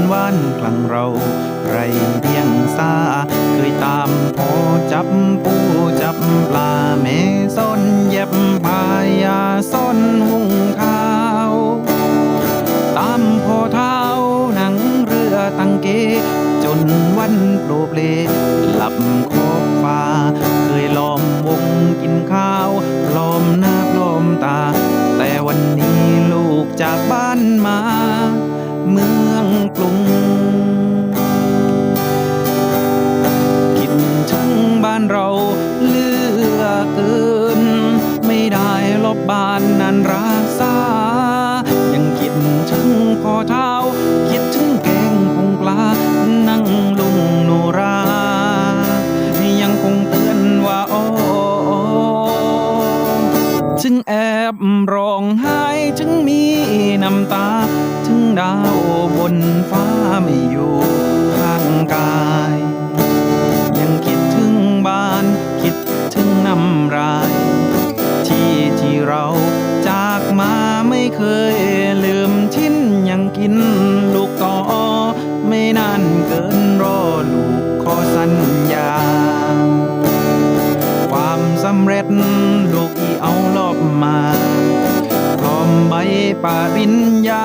วันวานกลางเราไรเดียงสาเคยตามพอจับปูจับปลาแม่ส้นเย็บพายาส้นหุงข้าว ตามพอเท้าหนังเรือตังเก จนวันโปรเปลหลับขอบฟ้า เคยล้อมวงกินข้าว ล้อมหน้าล้อมตา แต่วันนี้ลูกจากบ้านมา แอบร้องไห้จึงมีน้ำตา ถึงดาวบนฟ้าไม่อยู่ข้างกาย ยังคิดถึงบ้านคิดถึงน้ำราย ปริญญา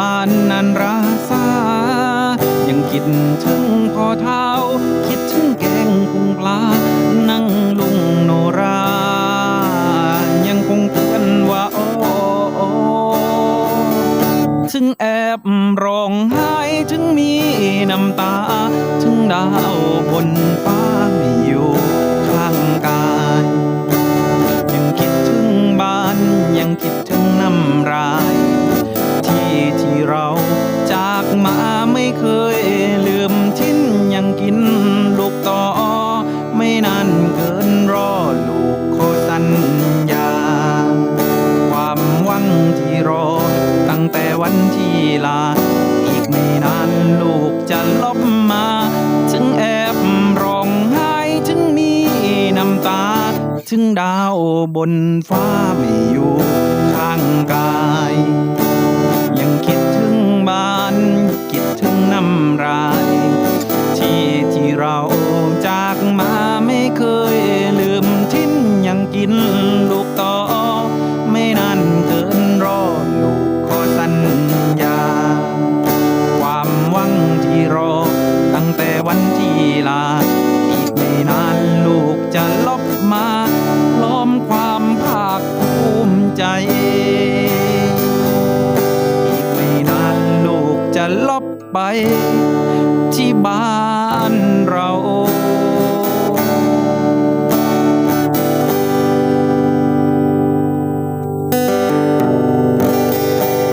บ้านนั้นราษายังคิดถึงพ่อเท้า คิดถึงแกงพุงปลา นั่งลุงโนรา ยังคงเตือนว่าโอ้โอ้ถึงแอบร้องไห้ ถึงมีน้ำตา ถึงดาวบน นานเกินรอลูกขอสัญญา ความหวังที่รอ ตั้งแต่วันที่ลา อีกไม่นานลูกจะลบมา ถึงแอบร้องไห้ถึงมีน้ำตา ถึงดาวบนฟ้าไม่อยู่ข้างกาย ยังคิดถึงบ้าน แต่วันที่ลา อีกไม่นานลูกจะลบมาล้อมความภาคภูมิใจ อีกไม่นานลูกจะลบไป ที่บ้านเรา